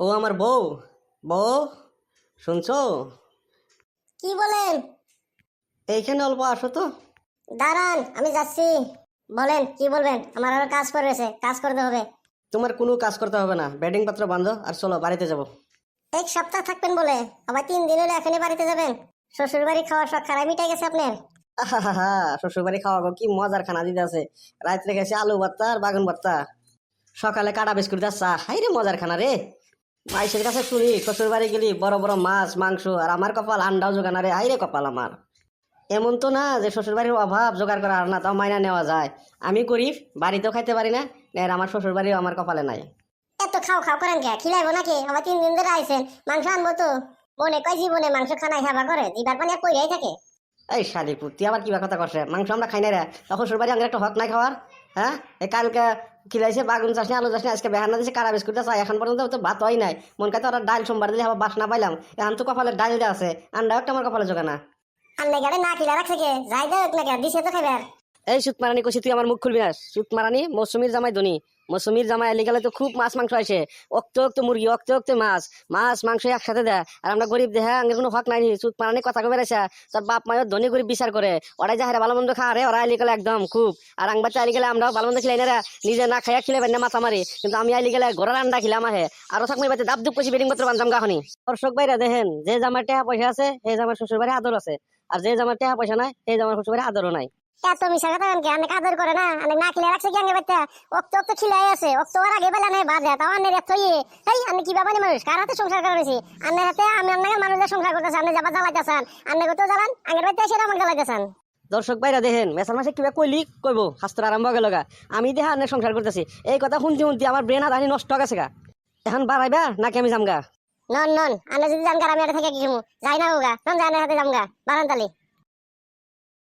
ও আমার বউ। বউ শুনছো? কি বলেন? এইখানে অল্প আসো তো। দাঁড়ান আমি যাচ্ছি। বলেন কি বলবেন? আমার আরও কাজ করে রয়েছে কাজ করতে হবে। তোমার কোনো কাজ করতে হবে না। ব্যাটিং পত্র বান্ধো আর চলো বাড়িতে যাব। এক সপ্তাহ থাকবেন বলে আবার তিন দিন হলে এখনই বাড়িতে যাবেন। শ্বশুর বাড়ি খাওয়ার শখ খারাপ মিটাই গেছে আপনার? আহা শ্বশুর বাড়ি খাওয়াবো কি মজার খানা দিতে আছে। রাত্রে গেছে আলু ভর্তা আর বাগুন ভর্তা। সকালে কাটা বিস্কুট চা হাই রে মজার খানা রে। মাইসের কাছে শুনি শ্বশুর বাড়ি গেলি বড় বড় মাছ মাংস আর আমার কপাল আন্ডাও জোগানা রে হাই রে কপাল আমার। এমন তো না যে শ্বশুর বাড়ির অভাব জোগাড় করা আর না তাও মাইনা নেওয়া যায়। আমি গরিব বাড়িতেও খাইতে পারি না আর আমার শ্বশুর বাড়িও আমার কপালে নাই। এত খাও খাও করেন কে? খিলাইবো নাকি? আবার তিন দিন ধরে আইছেন মাংস আনব তো। বনে কয় জীবনে মাংস খানাই খাবা করে? জিবার পানি আর কইরাই থাকে। এই শালিপুর তুই আবার কিবা কথা করছে মাংস আমরা খাই না রে। তখন শ্বশুর বাড়ি আমাদের একটা হক নাই খাওয়ার? হ্যাঁ? কালকে খিলাইছে, বাগুন চাষনি, আলু চাষনি, আজকে বেহানা দিয়েছে কারা বিস্কুট আছে এখন পর্যন্ত তো ভাত হয় নাই। মন কাছে ওরা ডাল সোমবার দিলে আবার বাস না পাইলাম। এখন তো কপালে ডাল দেওয়া আছে আন্ডা একটা আমার কপালে জোগানা। আন্ডা গাড়ি না খিলা রাখছে কে? যাই দেখ না দিছে তো খাইবার। এই সুত মারানি কছি তুই আমার মুখ খুলবি না। সুত মারানি, মৌসুমীর জামাই ধনী। মৌসুমীর জামাই এলি গেলে তো খুব মাছ মাংস আসে অক্ত অক্ত মুরগি, অক্ত অক্ত মাছ। মাছ, মাংস একসাথে দেয় আর আমরা গরিব দেহা আঙ্গের কোনো হক নাই সুত মারানি কথা কবে রেছে তোর বাপ মায়ের ধনী গরিব বিচার করে। ওরাই যা হারে ভালো মন্দ খা রে ওরা এলি গেলে একদম খুব। আর আং বাচ্চা গেলে আমরাও ভালো মন্দ খিলাই না নিজে না খাইয়া খিলে না মাথা মারি। কিন্তু আমি আইলি গেলে ঘোড়ার আন্ডা খিলাম আহে। আরও থাকবে বাচ্চা, দাব দুপ কষি বেডিং পত্র বানতাম গাখনি দর্শক বাইরা দেখেন, যে জামার টাকা পয়সা আছে, সেই জামার শ্বশুর বাড়ি আদর আছে। আর যে জামার টাকা পয়সা নাই, সেই জামার শ্বশুর বাড়ি আদরও নাই। এত মিশা কথা কেন? কে অনেক আদর করে না অনেক না খিলা রাখছে কি আগে বাচ্চা? অক্ত অক্ত খিলাই আছে অক্ত আর আগে বেলা নেই বাজে তাও আন্নের এত ইয়ে। এই আমি কি বাবানি মানুষ? কার হাতে সংসার করে রয়েছি আন্নের হাতে আমি আন্নাকে মানুষের সংসার করতেছে আপনি যাবা জ্বালাইতেছেন আন্নে কত জ্বালান আগের বাড়িতে এসে আমার জ্বালাইতেছেন দর্শক বাইরা দেখেন মেসার মাসে কিবা কইলি কইব শাস্ত্র আরম্ভ হয়ে লগা আমি দেহা আনে সংসার করতেছি। এই কথা শুনতে শুনতে আমার ব্রেন আদানি নষ্ট গেছে গা। এখন বাড়াইবা নাকি আমি যামগা নন নন আন্নে যদি জানগার আমি এটা থেকে কি যাই না হোগা নন জানের হাতে জামগা বারান্তালি